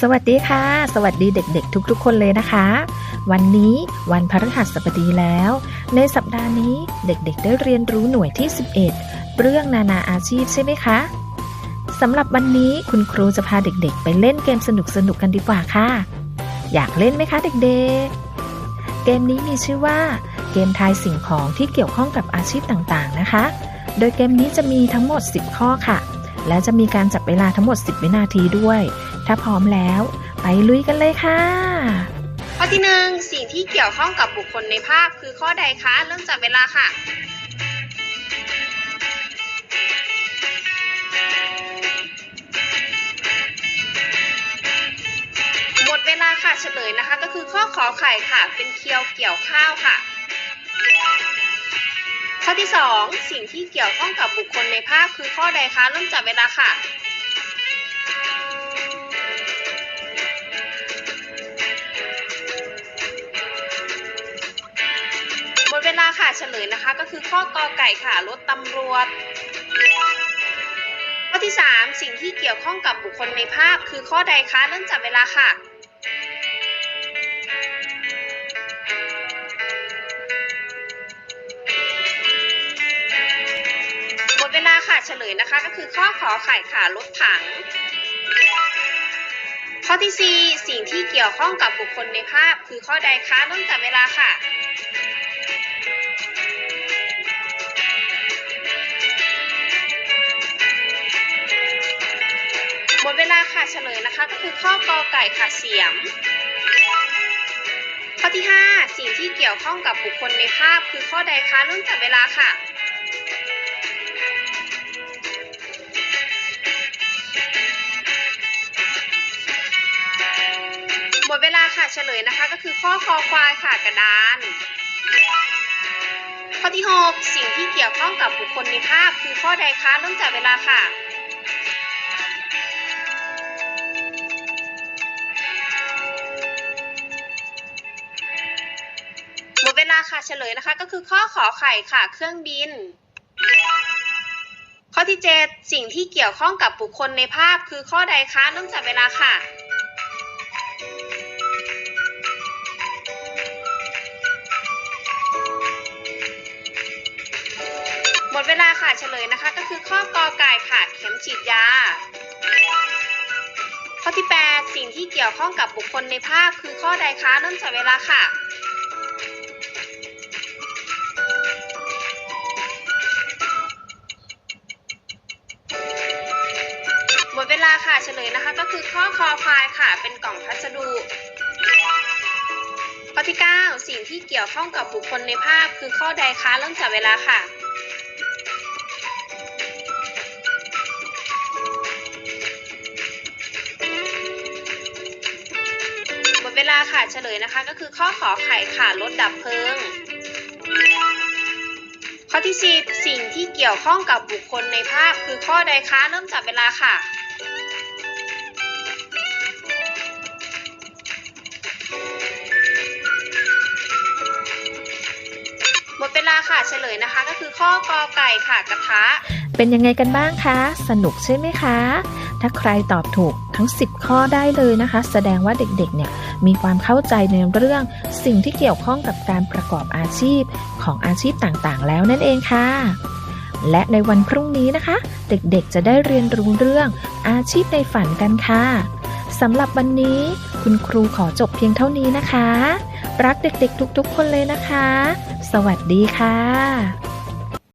สวัสดีค่ะ สวัสดีเด็กๆ ทุกๆ คนเลยนะคะ วันนี้วันพฤหัสบดีแล้ว ในสัปดาห์นี้เด็กๆ ได้เรียนรู้หน่วยที่ 11 เรื่องนานาอาชีพใช่ไหมคะสำหรับวันนี้คุณครูจะพาเด็กๆ ไปเล่นเกมสนุกๆ กันดีกว่าค่ะ อยากเล่นไหมคะเด็กๆ เกมนี้มีชื่อว่า เกมทายสิ่งของที่เกี่ยวข้องกับอาชีพต่างๆนะคะ โดยเกมนี้จะมีทั้งหมด 10 ข้อค่ะ และจะมีการจับเวลาทั้งหมด 10 วินาทีด้วย ถ้าพร้อมแล้ว ไปลุยกันเลยค่ะ ข้อที่หนึ่งสิ่งที่เกี่ยวข้องกับบุคคลในภาพคือข้อใดคะเริ่มจับเวลาค่ะ หมดเวลาค่ะเฉลยนะคะ ก็คือข้อขอไข่ค่ะ เป็นเคียวเกี่ยวข้าวค่ะ ข้อที่สองสิ่งที่เกี่ยวข้องกับบุคคลในภาพคือข้อใดคะ เริ่มจับเวลาค่ะ หมดเวลาค่ะเฉลยนะคะ ก็คือข้อกอไก่ค่ะ รถตำรวจ ข้อที่ 3 สิ่งที่เกี่ยวข้องกับบุคคลในภาพคือข้อใดคะ เริ่มจับเวลาค่ะ เฉลยนะคะ ก็คือข้อขอไข่ค่ะรถถัง ข้อที่ 4 สิ่งที่เกี่ยวข้องกับบุคคลในภาพ คือข้อใดคะเริ่มจับเวลาค่ะหมดเวลาค่ะเฉลยนะคะ ก็คือข้อกอไก่ค่ะเสียม ข้อที่ 5 สิ่งที่เกี่ยวข้องกับบุคคลในภาพ คือข้อใดคะเริ่มจับเวลาค่ะ เวลาค่ะเฉลยนะคะ ก็คือข้อคอควายค่ะกระดาน ข้อที่ 6 สิ่งที่เกี่ยวข้องกับบุคคลในภาพ คือข้อใดคะเริ่มจับเวลาค่ะหมดเวลาค่ะเฉลยนะคะ ก็คือข้อขอไข่ค่ะ เครื่องบิน ข้อที่ 7 สิ่งที่เกี่ยวข้องกับบุคคลในภาพ คือข้อใดคะเริ่มจับเวลาค่ะ มดเวลาค่ะเฉลยนะคะ ก็คือข้อกอไก่ค่ะเข็มฉีดยา ข้อที่ 8 สิ่งที่เกี่ยวข้องกับบุคคลในภาพคือข้อใดคะเริ่มจับเวลาค่ะหมดเวลาค่ะเฉลยนะคะ ก็คือข้อคอควายค่ะ เป็นกล่องพัสดุข้อที่ 9 สิ่งที่เกี่ยวข้องกับบุคคลในภาพคือข้อใดคะเริ่มจับเวลาค่ะ เวลาค่ะเฉลยนะคะ ก็คือข้อขอไข่ค่ะรถดับเพลิง ข้อที่ 10 สิ่งที่เกี่ยวข้องกับบุคคลในภาพคือข้อใดคะเริ่มจับเวลาค่ะหมดเวลาค่ะเฉลยนะคะ ก็คือข้อกอไก่ค่ะกระทะ เป็นยังไงกันบ้างคะ สนุกใช่ไหมคะ ถ้าใครตอบถูก ทั้ง 10 ข้อได้เลยนะคะ แสดงว่าเด็กๆเนี่ยมีความเข้าใจในเรื่องสิ่งที่เกี่ยวข้องกับการประกอบอาชีพของอาชีพต่างๆ แล้วนั่นเองค่ะ และในวันพรุ่งนี้นะคะ เด็กๆจะได้เรียนรู้เรื่องอาชีพในฝันกันค่ะสำหรับวันนี้คุณครูขอจบเพียงเท่านี้นะคะ รักเด็กๆ ทุกๆ คนเลยนะคะ สวัสดีค่ะ